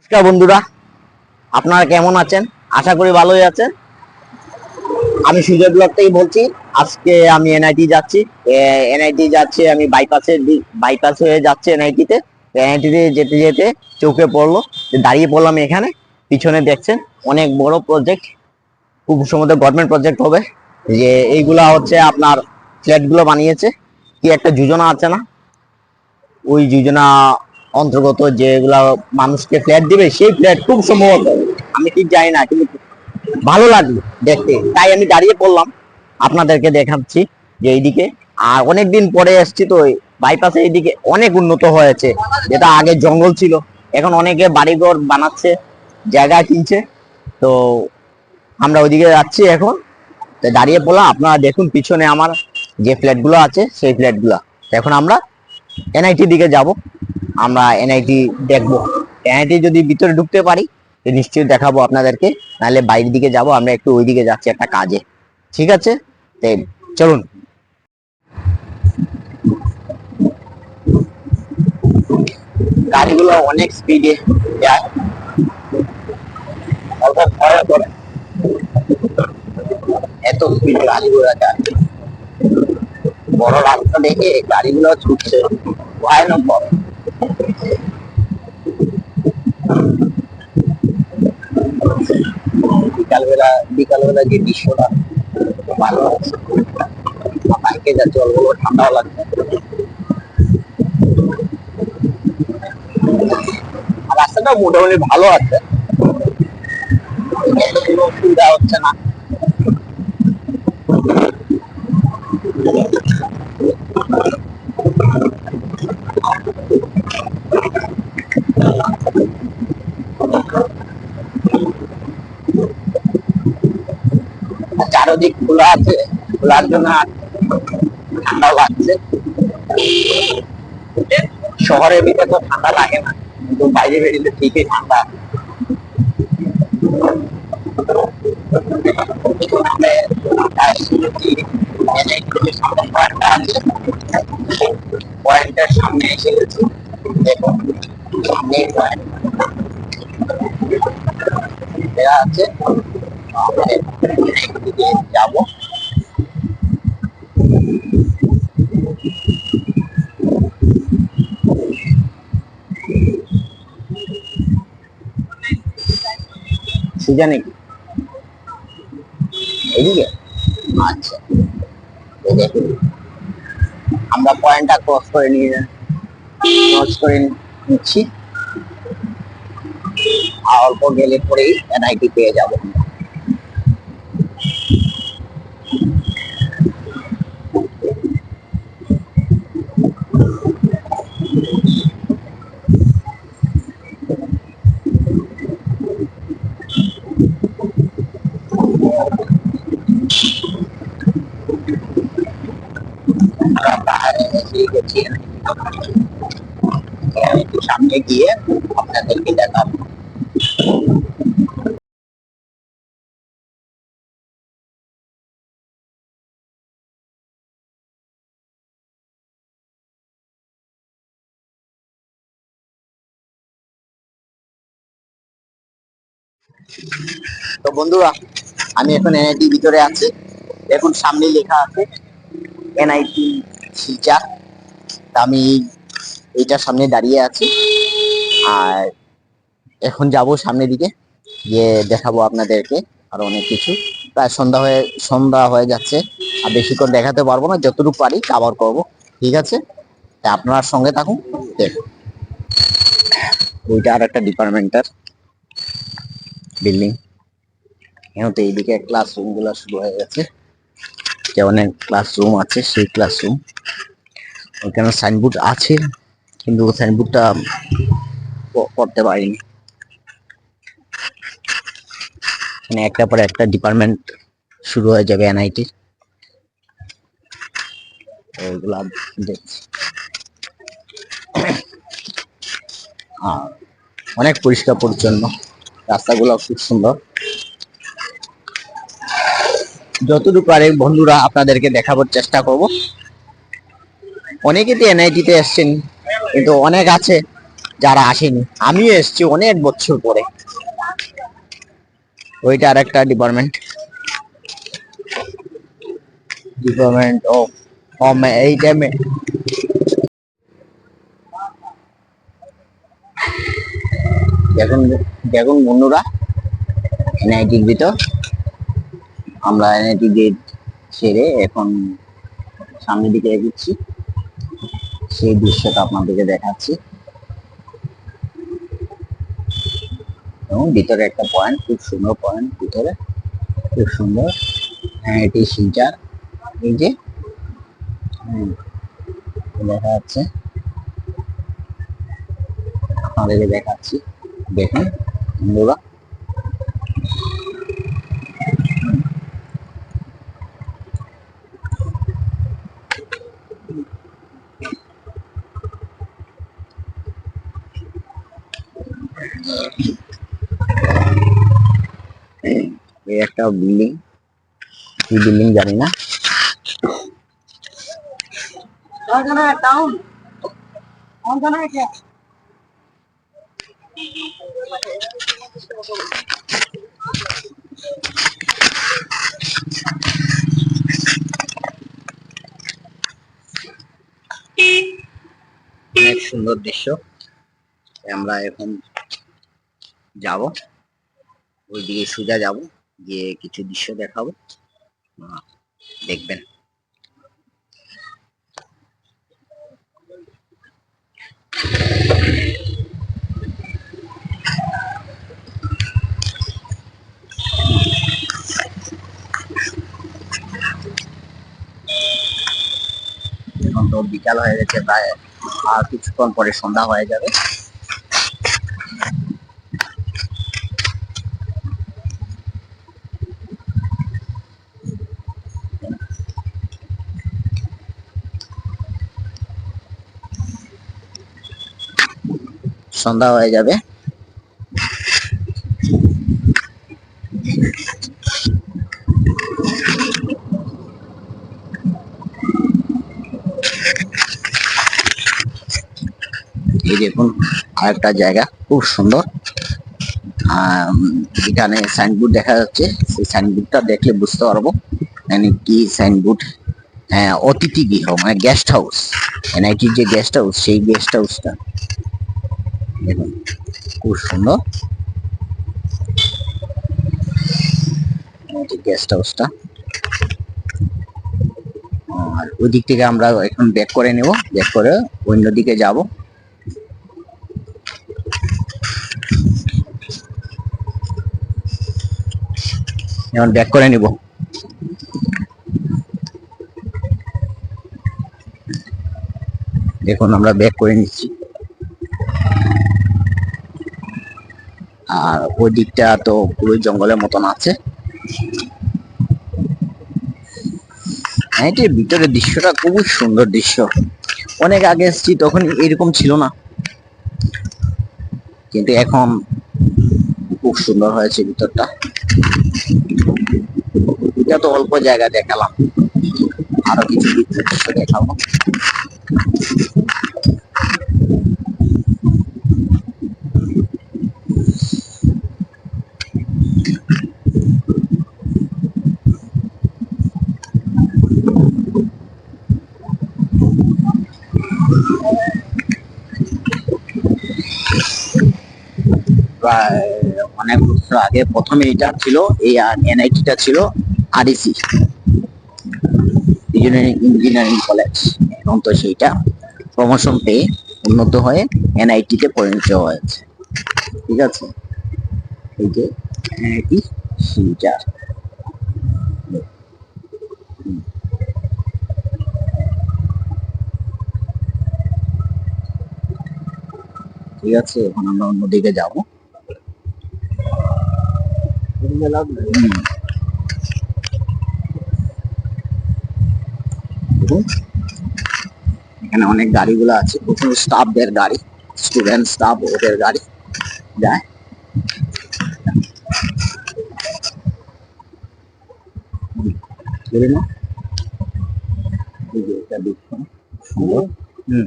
নমস্কার বন্ধুরা, আপনারা কেমন আছেন? আশা করি ভালোই আছেন। আমি সুজয় ব্লগ থেকে বলছি, আজকে আমি এনআইটি যাচ্ছি। এনআইটি যাচ্ছি, আমি বাইপাসে বাইপাস হয়ে যাচ্ছি এনআইটিতে এনআইটিতে যেতে যেতে চোখে পড়ল দাঁড়িয়ে পড়লাম এখানে। পিছনে দেখছেন, অনেক বড় প্রজেক্ট খুব সম্ভবত গভর্নমেন্ট প্রজেক্ট হবে। যে এইগুলা হচ্ছে আপনার ফ্ল্যাটগুলো বানিয়েছে। কি একটা যোজনা আছে না? ওই যোজনা অন্তর্গত যেগুলা মানুষকে ফ্ল্যাট দিবে, সেই ফ্ল্যাট খুব সম্ভবত। আমি ঠিক জানি না, কিন্তু ভালো লাগল দেখতে। তাই আমি দাঁড়িয়ে পড়লাম, আপনাদেরকে দেখাচ্ছি যে এইদিকে। আর অনেকদিন পরে এসছি তো বাইপাসে এইদিকে অনেক উন্নত হয়েছে। যেটা আগে জঙ্গল ছিল, এখন অনেকে বাড়িঘর বানাচ্ছে, জায়গা কিনছে। তো আমরা ওইদিকে যাচ্ছি এখন। দাঁড়িয়ে পড়লাম, আপনারা দেখুন পিছনে আমার যে ফ্ল্যাটগুলো আছে, সেই ফ্ল্যাটগুলো এখন আমরা এনআইটি দিকে যাব। আমরা এনআইটি দেখব। এনআইটি যদি ভিতরে ঢুকতে পারি নিশ্চয়ই দেখাবো আপনাদেরকে। নাহলে বাইরের দিকে যাব, আমরা একটু ওই দিকে যাচ্ছি একটা কাজে। ঠিক আছে? চলুন। গাড়িগুলো অনেক স্পিডে যায়। এত স্পিড গাড়িগুলো যায়। বড় রাস্তা দেখে গাড়িগুলো ছুটছে। ভয়ানক। বিকালবেলা বিকালবেলা যে দৃশ্যটা, ভালো লাগছে। বাইকে যা জলগুলো ঠান্ডাও লাগছে। রাস্তাটা মোটামুটি ভালো আছে। অসুবিধা হচ্ছে না। চারদিক খোলা আছে খোলার জন্য ঠান্ডা লাগছে। শহরের ভিতরে তো ঠান্ডা লাগে না, কিন্তু বাইরে বেরিয়ে ঠিকই ঠান্ডা। সামনে দেখুন আছে। একদিকে যাব সুজা নাকি আমরা পয়েন্টটা ক্রস করে নিয়ে ক্রস করে নিচ্ছি। অল্প গেলে পরেই এনআইটি পেয়ে যাব। গেছি আমি একটু সামনে গিয়ে আপনাদেরকে দেখাবো তো বন্ধুরা, আমি এখন এনআইটি ভিতরে আছি। এখন সামনে লেখা আছে এনআইটি শিলচর আমি এইটার সামনে দাঁড়িয়ে আছি। আর এখন যাব সামনের দিকে, গিয়ে দেখাবো আপনাদেরকে আরও অনেক কিছু। প্রায় সন্ধ্যা হয়ে সন্ধ্যা হয়ে যাচ্ছে, আর বেশিক্ষণ দেখাতে পারব না, যতটুকু পারি কাভার করব, ঠিক আছে? আপনার সঙ্গে থাকুন দেখুন ওইটা আর একটা ডিপার্টমেন্টের বিল্ডিং এখন তো এইদিকে ক্লাসরুমগুলা শুরু হয়ে গেছে। অনেক ক্লাসরুম আছে, সেই ক্লাসরুম ওখানে সাইনবোর্ড আছে? কিন্তু সাইনবোর্ডটা করতে পারিনি। মানে একটা পরে একটা ডিপার্টমেন্ট শুরু হয়ে যাবে এনআইটি ওইগুলা দেখছি। অনেক পরিষ্কার পরিচ্ছন্ন। রাস্তাগুলো খুব সুন্দর। যতটুকু পারে বন্ধুরা, আপনাদেরকে দেখাবার চেষ্টা করব। অনেকে তো এনআইটিতে এসছেন, কিন্তু অনেক আছে যারা আসেনি। আমিও এসেছি অনেক বছর পরে। ওইটা আর একটা ডিপার্টমেন্ট ডিপার্টমেন্ট অফ হোম এই টাইমে দেখুন দেখুন বন্ধুরা এনআইটির ভিতর। আমরা এনআইটি গেট ছেড়ে এখন সামনের দিকে এগোচ্ছি। সেই দৃশ্যটা আপনাদেরকে দেখাচ্ছি। এবং ভিতরে একটা পয়েন্ট খুব সুন্দর পয়েন্ট ভিতরে খুব সুন্দর হ্যাঁ এটি শিলচার এই যে দেখা যাচ্ছে। আপনাদেরকে দেখাচ্ছি। দেখুন, বন্ধুরা এই একটা বিল্ডিং কি বিল্ডিং জানি না। অনেক সুন্দর দৃশ্য। আমরা এখন যাব। ওইদিকে সোজা যাব। গিয়ে কিছু দৃশ্য দেখাবো। দেখবেন। এখন তো বিকাল হয়ে গেছে, প্রায় আর কিছুক্ষণ পরে সন্ধ্যা হয়ে যাবে। সন্ধ্যা হয়ে যাবে। এই দেখুন, আরেকটা জায়গা, খুব সুন্দর। এখানে সাইনবোর্ড দেখা যাচ্ছে। সেই সাইনবোর্ডটা দেখলে বুঝতে পারব মানে কি সাইনবোর্ড হ্যাঁ অতিথি গৃহ মানে গেস্ট হাউস এনআইটির যে গেস্ট হাউস সেই গেস্ট হাউসটা দেখুন খুব সুন্দর। গেস্ট হাউসটা আর ওই দিক থেকে আমরা এখন ব্যাক করে নেব। ব্যাক করে অন্য দিকে যাব। এখন ব্যাক করে নিব। দেখুন, আমরা ব্যাক করে নিচ্ছি। আর ওই দিকটা তো পুরো জঙ্গলের মতন আছে। এটির ভিতরের দৃশ্যটা খুবই সুন্দর দৃশ্য। অনেক আগে এসেছি, তখন এরকম ছিল না। কিন্তু এখন খুব সুন্দর হয়েছে ভিতরটা। এটা তো অল্প জায়গা দেখালাম। আরও কিছু দৃশ্য দেখাবো। অনেক বছর আগে প্রথমে এটা ছিল, এই এনআইটিটা ছিল আরইসি ইঞ্জিনিয়ারিং ইঞ্জিনিয়ারিং কলেজ এখন তো সেইটা প্রমোশন পেয়ে উন্নত হয়ে এনআইটি তে পরিণত হয়েছে। ঠিক আছে? এই যে এনআইটি শিলচর ঠিক আছে, এখন আমরা অন্যদিকে যাব। এখানে অনেক গাড়িগুলো আছে। প্রথমে স্টাফদের গাড়ি স্টুডেন্ট স্টাফ ওদের গাড়ি। যায় হুম, বুঝলি না? এই যে এটা দেখুন। সুন্দর হুম।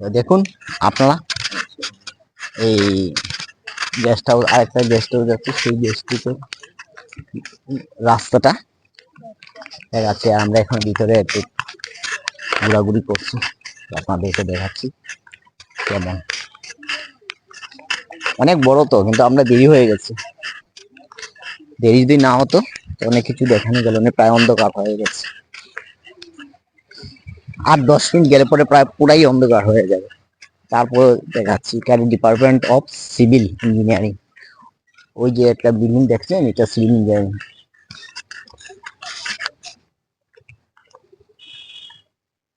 দেখুন, আপনারা এই গেস্ট হাউস আরেকটা গেস্ট হাউস আছে, সেই গেস্ট হাউসের রাস্তাটা দেখাচ্ছে আমরা এখন ভিতরে একটু ঘোরাঘুরি করছি, আপনাদেরকে দেখাচ্ছি কেমন। অনেক বড় তো, কিন্তু আমরা দেরি হয়ে গেছে। দেরি যদি না হতো, অনেক কিছু দেখানো গেল না প্রায় অন্ধকার হয়ে গেছে। আর দশ মিনিট গেলে পরে প্রায় পুরাই অন্ধকার হয়ে যাবে। তারপর দেখাচ্ছি ক্যারি ডিপার্টমেন্ট অফ সিভিল ইঞ্জিনিয়ারিং। ওই যে একটা বিল্ডিং দেখছেন, এটা সিভিল ইঞ্জিনিয়ারিং।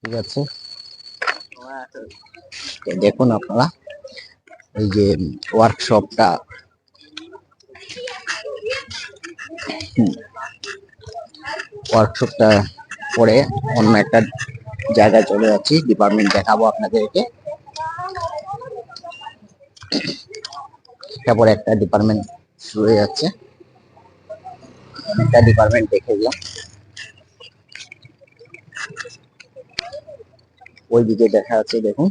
ঠিক আছে? দেখুন আপনারা, এই যে ওয়ার্কশপটা ওয়ার্কশপটা পরে অন্য একটা জায়গায় চলে যাচ্ছি ডিপার্টমেন্ট দেখাবো আপনাদেরকে। একটা একটা ডিপার্টমেন্ট শুরু হয়ে যাচ্ছে। একটা ডিপার্টমেন্ট দেখে দিলাম ওইদিকে দেখা যাচ্ছে, দেখুন,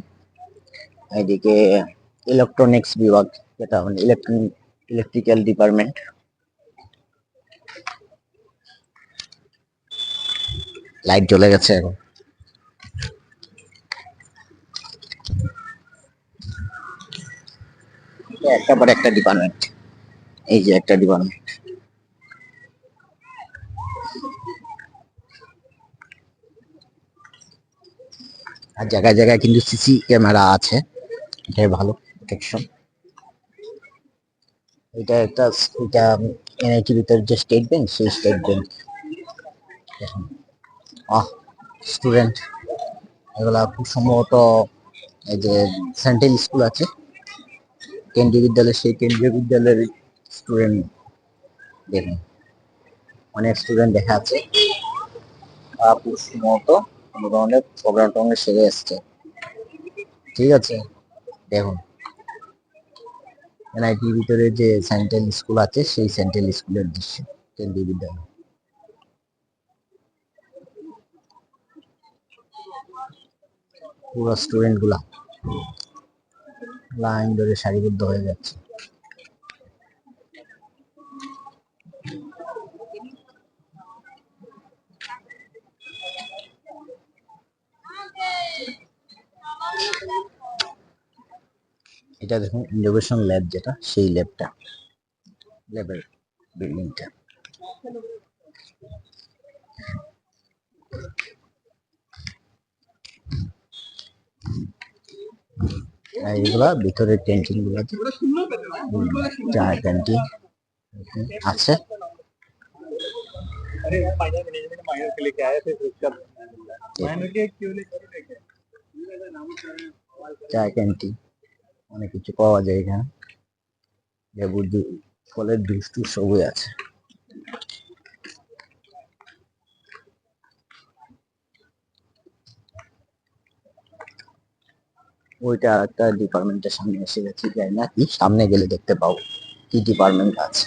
এইদিকে ইলেকট্রনিক্স বিভাগ, যেটা মানে ইলেকট্রনিক ইলেকট্রিক্যাল ডিপার্টমেন্ট লাইট জ্বলে গেছে এখন। একটা পরে একটা ডিপার্টমেন্ট এই যে একটা ডিপার্টমেন্ট আর জায়গায় জায়গায় কিন্তু সিসি ক্যামেরা আছে। এটাই ভালো প্রোটেকশন এটা একটা, এটা এনআইটি ভিতরে যে স্টেট ব্যাংক সেই স্টেট ব্যাংক আহ স্টুডেন্ট এগুলা খুব সম্ভবত এই যে সেন্ট্রাল স্কুল আছে। কেন্দ্রীয় বিদ্যালয়, সেই কেন্দ্রীয় বিদ্যালয়ের স্টুডেন্ট দেখুন। অনেক স্টুডেন্ট দেখা আছে তারা সম্ভবত কোনো ধরনের প্রোগ্রাম টোগ্রাম সেরে এসছে। ঠিক আছে? দেখুন। এনআইটির ভিতরে যে সেন্ট্রাল স্কুল আছে, সেই সেন্ট্রাল স্কুলের দৃশ্য, কেন্দ্রীয় বিদ্যালয়। পুরো স্টুডেন্টগুলা। লাইন ধরে সারিবদ্ধ হয়ে যাচ্ছে। এটা দেখুন ইনোভেশন ল্যাব যেটা সেই ল্যাবটা ল্যাবের বিল্ডিংটা হ্যাঁ, এইগুলা ভিতরে ক্যান্টিনগুলা চা ক্যান্টিন আছে। চা ক্যান্টিন অনেক কিছু পাওয়া যায় এখানে। ফলের দুষ্টু সবই আছে। ওইটা একটা ডিপার্টমেন্টের সামনে এসে গেছি যাই না কি। সামনে গেলে দেখতে পাবো কি ডিপার্টমেন্ট আছে।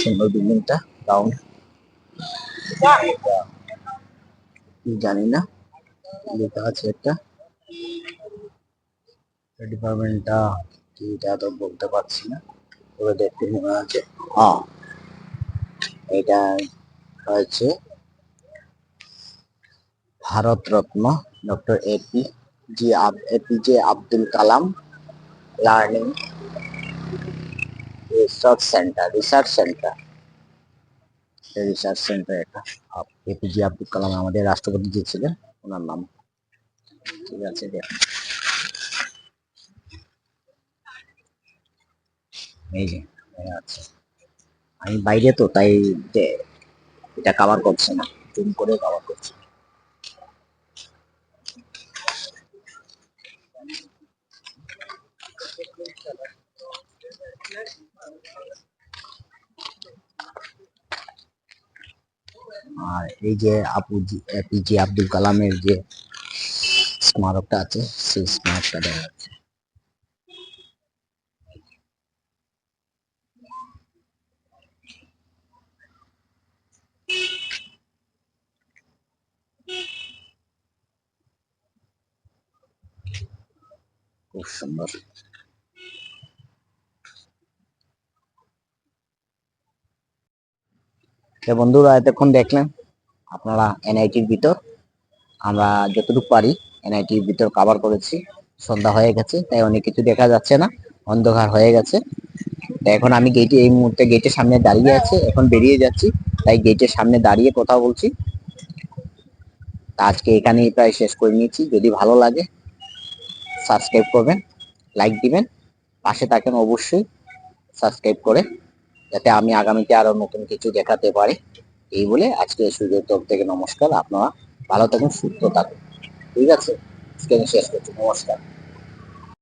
সুন্দর বিল্ডিংটা রাউন্ড জানি না লেখা আছে একটা। ডিপার্টমেন্টটা কি এটা তো বলতে পারছি না ওরা দেখতে মনে আছে হ্যাঁ এটা হয়েছে Bharat Ratna doctor AP J APJ Abdul Kalam learning research centre research centre. Research centre এটা। এপিজে আব্দুল কালাম আমাদের রাষ্ট্রপতি যে ছিলেন, ওনার নাম। ঠিক আছে দেখুন এই যে আছে। আমি বাইরে তো, তাই এটা কভার করছে না জুম করে কভার করছে। আর এই যে আপুজি এপিজে আব্দুল কালামের যে স্মারকটা আছে, সেই স্মারকটা দেখা যাচ্ছে খুব সুন্দর বন্ধুরা, এতক্ষণ দেখলেন আপনারা এনআইটির ভিতর। আমরা যতটুকু পারি এনআইটির ভিতর কভার করেছি। সন্ধ্যা হয়ে গেছে, তাই অনেক কিছু দেখা যাচ্ছে না। অন্ধকার হয়ে গেছে। এখন আমি গেটে এই মুহূর্তে গেটের সামনে দাঁড়িয়ে আছে, এখন বেরিয়ে যাচ্ছি, তাই গেটের সামনে দাঁড়িয়ে কথা বলছি। আজকে এখানেই প্রায় শেষ করে নিয়েছি। যদি ভালো লাগে সাবস্ক্রাইব করবেন, লাইক দিবেন, পাশে থাকেন অবশ্যই সাবস্ক্রাইব করে, যাতে আমি আগামীতে আরও নতুন কিছু দেখাতে পারি। এই বলে আজকে সূর্যের তরফ থেকে নমস্কার, আপনারা ভালো থাকুন, সুস্থ থাকুন। ঠিক আছে? শেষ করছি, নমস্কার।